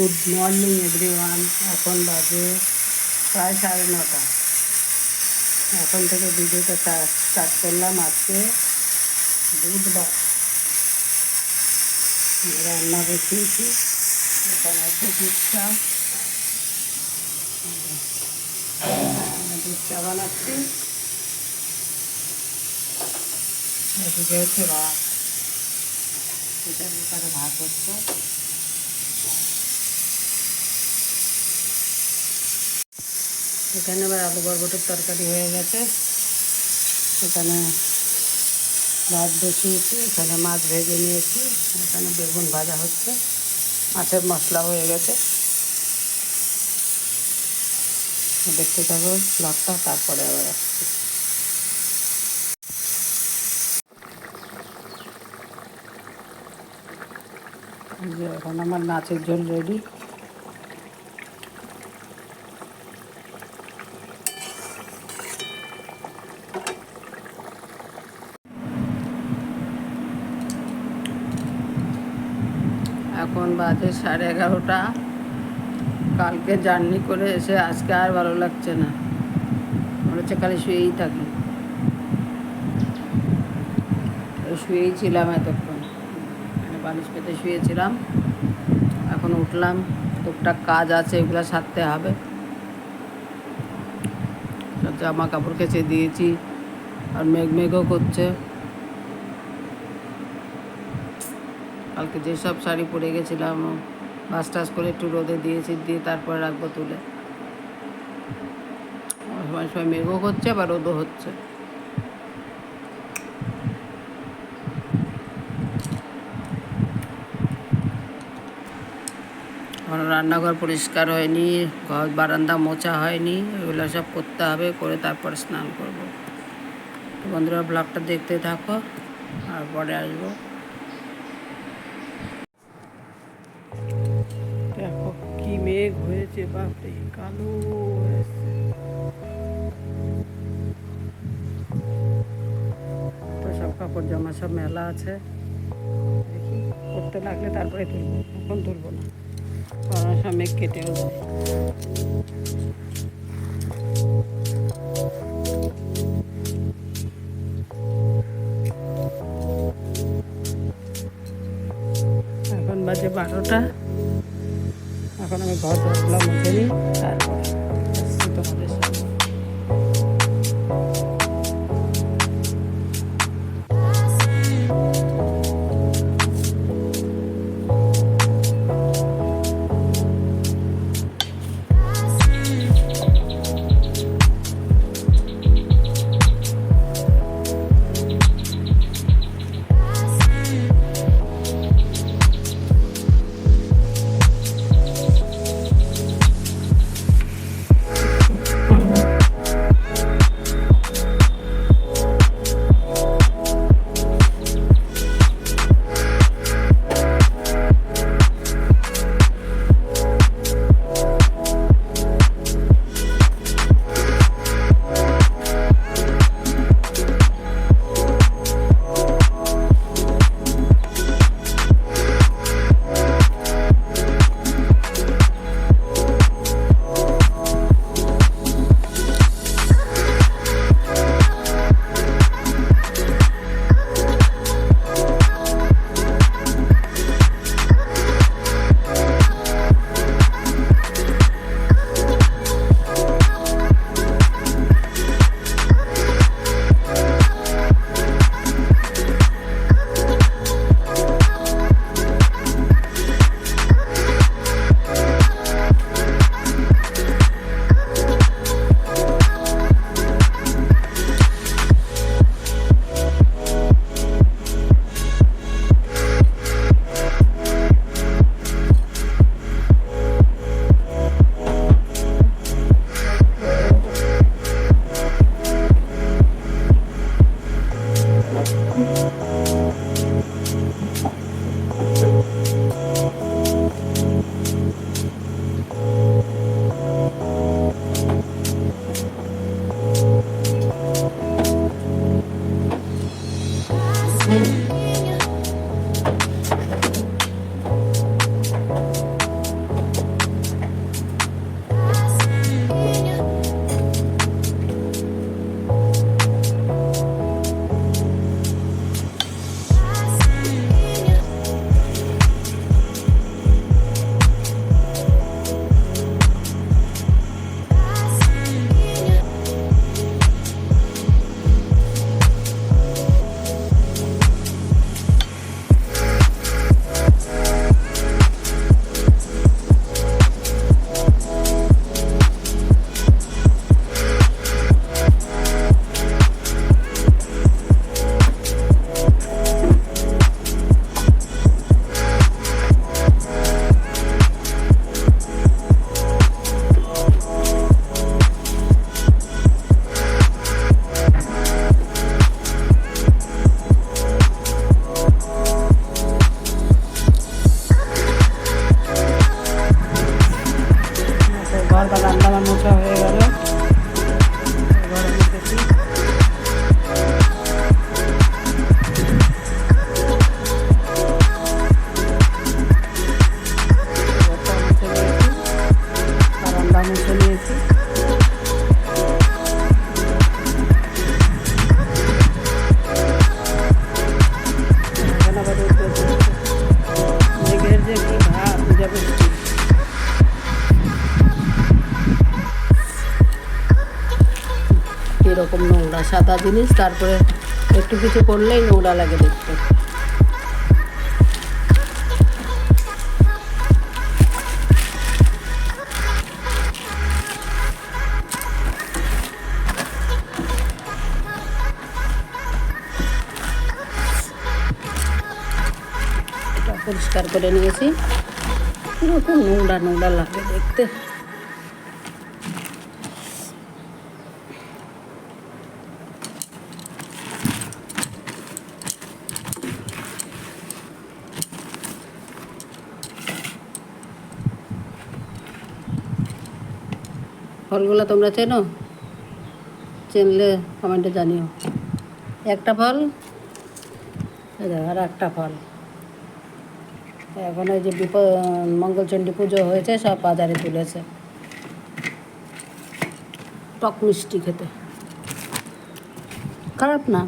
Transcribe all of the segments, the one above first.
Good morning everyone এখন বাজে প্রায় সাড়ে নটা। এখন থেকে ভিডিওটা স্টার্ট করলাম আজকে বুধবার। রান্না বসিয়েছি। এখানে দুধ চা দুধ চা বানাচ্ছি। এদিকে হচ্ছে ভাত। ব্যাপারে ভাত হচ্ছে। এখানে আবার আলু বরবটির তরকারি হয়ে গেছে। এখানে ভাত বসিয়েছি, এখানে মাছ ভেজে নিয়েছি, এখানে বেগুন ভাজা হচ্ছে, মাছের মশলা হয়ে গেছে। দেখতে থাকো ব্লগটা, তারপরে আবার আসছি। এখন আমার নাচের জল রেডি বাজে সাড়ে এগারোটা। কালকে জার্নি করে এসে আজকে আর ভালো লাগছে না। মনে হচ্ছে খালি শুয়েই থাকি। শুয়েই ছিলাম এতক্ষণ। মানে বালিশ পেতে শুয়েছিলাম। এখন উঠলাম। টুকটাক কাজ আছে, এগুলো সারতে হবে। জামা কাপড় কেচে দিয়েছি। আর মেঘ মেঘও করছে। কালকে যেসব শাড়ি পরে গেছিলাম, বাস টাস করে একটু রোদে দিয়েছি দিয়ে তারপরে রাখব তুলে। সময় সময় মেঘও হচ্ছে আবার রোদও হচ্ছে। রান্নাঘর পরিষ্কার হয়নি, ঘর, বারান্দা মোছা হয়নি, এগুলো সব করতে হবে, করে তারপর স্নান করব। বন্ধুরা ব্লগটা দেখতে থাকো আর পরে আসব। হয়েছে বাপরে কালো হয়েছে তো সব কাপড় জামা সব মেলা আছে। দেখি করতে লাগলে তারপরে তুলবো, এখন তুলবো না। কারণ সব মেঘ কেটেও যায়। এখন বাজে বারোটা। এখন আমি ঘর সাদা জিনিস, তারপরে একটু কিছু করলেই নোংরা লাগে দেখতে। পরিষ্কার করে নিয়েছি। এরকম নোংরা নোংরা লাগে দেখতে। ফলগুলো তোমরা চেনো? চেনলে কমেন্টে জানিও। একটা ফল? আর একটা ফল। এখন ওই যে বিপ মঙ্গলচণ্ডী পুজো হয়েছে, সব বাজারে তুলেছে। টক মিষ্টি খেতে। খারাপ না।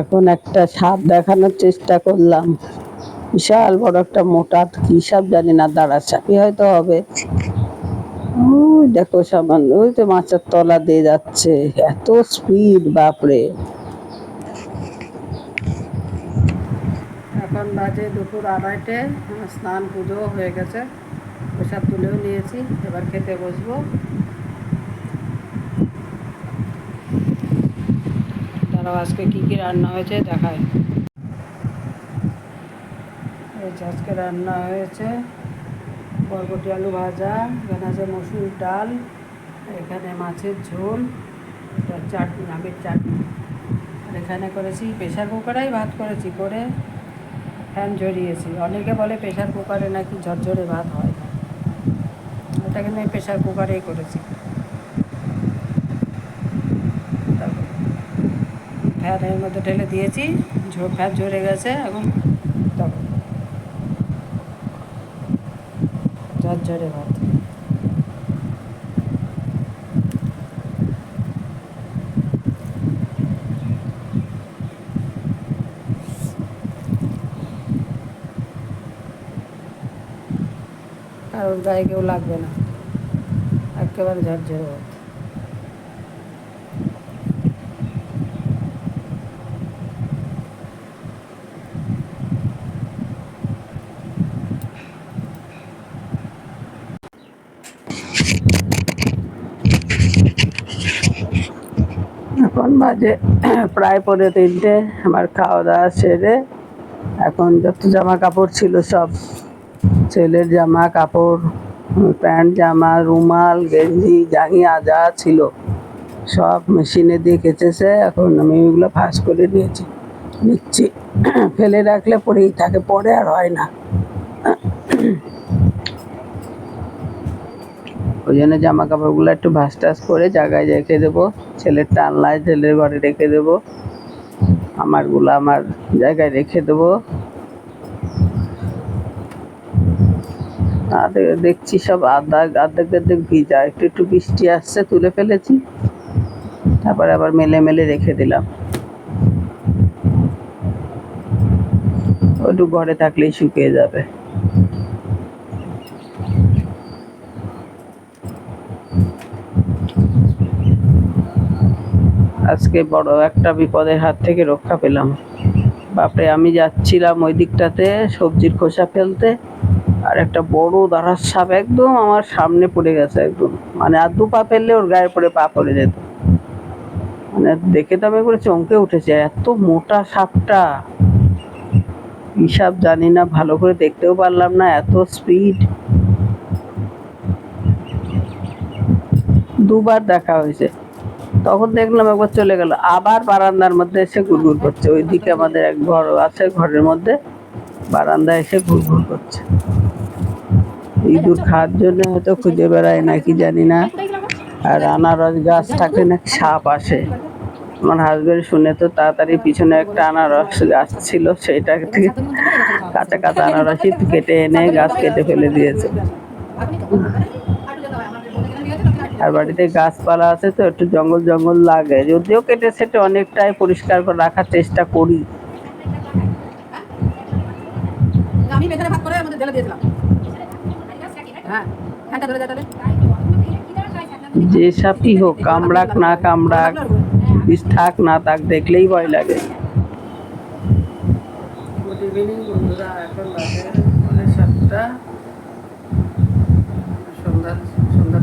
এখন একটা সাপ দেখানোর চেষ্টা করলাম। বিশাল বড় একটা মোটা, কি সাপ জানি না, দাঁড়া সাপই হয়তো হবে। ওই দেখো সামান্য, ওই তো মাছের তলা দিয়ে যাচ্ছে। এত স্পিড বাপরে। এখন বাজে দুপুর আড়াইটে স্নান পুজো হয়ে গেছে। প্রসাদ তুলেও নিয়েছি, এবার খেতে বসবো। তারাও আজকে কী কী রান্না হয়েছে দেখায় আজকে রান্না হয়েছে বরবটি আলু ভাজা, এখানে মসুর ডাল, এখানে মাছের ঝোল এটা চাটনি, আমের চাটনি। আর এখানে করেছি প্রেশার কুকারেই ভাত করেছি, করে ফ্যান ঝরিয়েছি। অনেকে বলে প্রেশার কুকারে নাকি ঝরঝরে ভাত হয় এটা কিন্তু আমি প্রেশার কুকারেই করেছি। ফ্যানের মধ্যে ঢেলে দিয়েছি ফ্যান ঝরে গেছে তখন ঝরঝরে ভাত। কারোর গায়ে কেউ লাগবে না। একেবারে ঝরঝরে ভাত এখন বাজে। প্রায় পরে তিনটে, আমার খাওয়া দাওয়া সেরে এখন যত জামা কাপড় ছিল সব ছেলের জামা কাপড় প্যান্ট, জামা, রুমাল, গেঞ্জি, জাঙ্গিয়া যা ছিল সব মেশিনে দিয়ে কেচেছে, এখন আমি ওইগুলো ফাঁস করে নিয়েছি নিচ্ছি। ফেলে রাখলে পরেই থাকে, পরে আর হয় না। ওই জন্য জামা কাপড়গুলো একটু ভাস টাস করে জায়গায় রেখে দেবো। ছেলের টানলায় ছেলের ঘরে রেখে দেবো। আমারগুলো আমার জায়গায় রেখে দেবো। আর দেখছি সব আধা আর্ধেক আর্ধেক ভিজা, একটু একটু বৃষ্টি আসছে, তুলে ফেলেছি। তারপরে আবার মেলে মেলে রেখে দিলাম। একটু ঘরে থাকলেই শুকিয়ে যাবে। আজকে বড় একটা বিপদের হাত থেকে রক্ষা পেলাম। বাপরে, আমি যাচ্ছিলাম ওই দিকটাতে সবজির খোসা ফেলতে, আর একটা বড় দাঁড়ার সাপ একদম আমার সামনে পড়ে গেছে একদম। মানে আর দু পা ফেললে ওর গায়ে পড়ে পা পড়ে যেত। মানে দেখে তো আমি করে চমকে উঠেছে এত মোটা সাপটা। সাপ জানি না, ভালো করে দেখতেও পারলাম না, এত স্পিড দুবার দেখা হয়েছে। তখন দেখলাম একবার চলে গেল। আবার বারান্দার মধ্যে এসে ঘুরঘুর করছে। ওইদিকে আমাদের এক ঘর আছে, ঘরের মধ্যে বারান্দায় এসে ঘুরঘুর করছে। ইঁদুর খাওয়ার জন্য হয়তো খুঁজে বেড়ায় নাকি জানি না। আর আনারস গাছ থাকলে নাকি সাপ আসে। আমার হাজবেন্ড শুনে তো তাড়াতাড়ি পিছনে একটা আনারস গাছ ছিল, সেটা থেকে কাঁচা কাঁচা আনারসই কেটে এনে গাছ কেটে ফেলে দিয়েছে। আর বাড়িতে গাছপালা আছে তো একটু জঙ্গল জঙ্গল লাগে। যদিও কেটে সেটে অনেকটাই পরিষ্কার করে রাখার চেষ্টা করি। আমি ভেতরে ভাগ করে আমাদের ঢেলে দিয়েছিলাম। হ্যাঁ ধরে দেয় যে সাপই হোক কামড়াক না কামড়াক বিষ থাক না থাক দেখলেই ভয় লাগে। গুড ইভিনিং বন্ধুরা এখন বাজে সাতটা।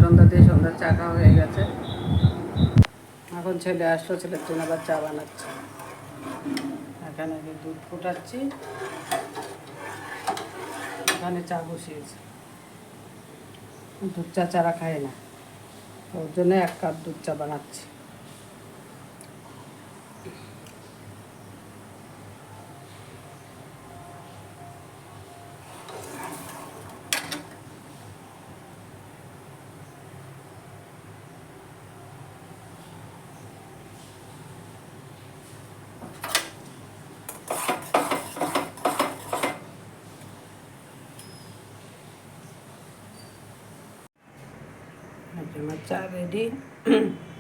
সন্ধ্যা দিয়ে সন্ধ্যার চা খাওয়া হয়ে গেছে। এখন ছেলে আসলো, ছেলের জন্য আবার চা বানাচ্ছে। এখানে যে দুধ ফুটাচ্ছি, এখানে চা বসিয়েছি। দুধ চা চারা খায় না। ওর জন্য এক কাপ দুধ চা বানাচ্ছি। এই যে আমার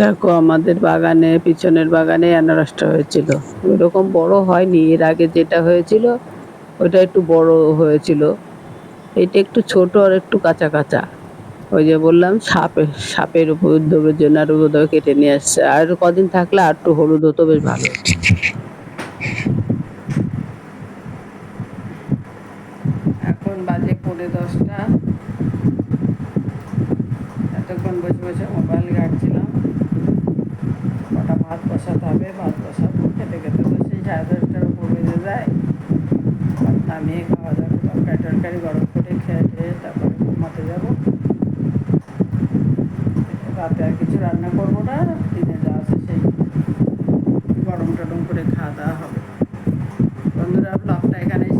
দেখো, আমাদের বাগানে, পিছনের বাগানে আনারসটা হয়েছিল। ওইরকম বড় হয়নি, এর আগে যেটা হয়েছিল, ওইটা একটু বড় হয়েছিল। এটা একটু ছোট আর একটু কাঁচা কাঁচা। ওই যে বললাম, সাপে, সাপের উপর উপদ্রবের জন্য আর বোধহয় কেটে নিয়ে আসছে। আর কদিন থাকলে আর একটু হলুদ হতো, বেশ ভালো এখন বাজে পড়ে দশটা এতক্ষণ বসে বসে মোবাইল ঘাটছিলাম কটা ভাত বসাতে হবে ভাত বসাবো খেতে খেতে তো সেই সাড়ে দশটার উপর বেজে যায় ভাত তরকারি গরম করে খেয়ে খেয়ে তারপরে ঘুমাতে যাব। রাতে আর কিছু রান্না করব না, দিনে যা আছে সেই গরম টরম করে খাওয়া দাওয়া হবে। বন্ধুরা ব্লগটা এখানেই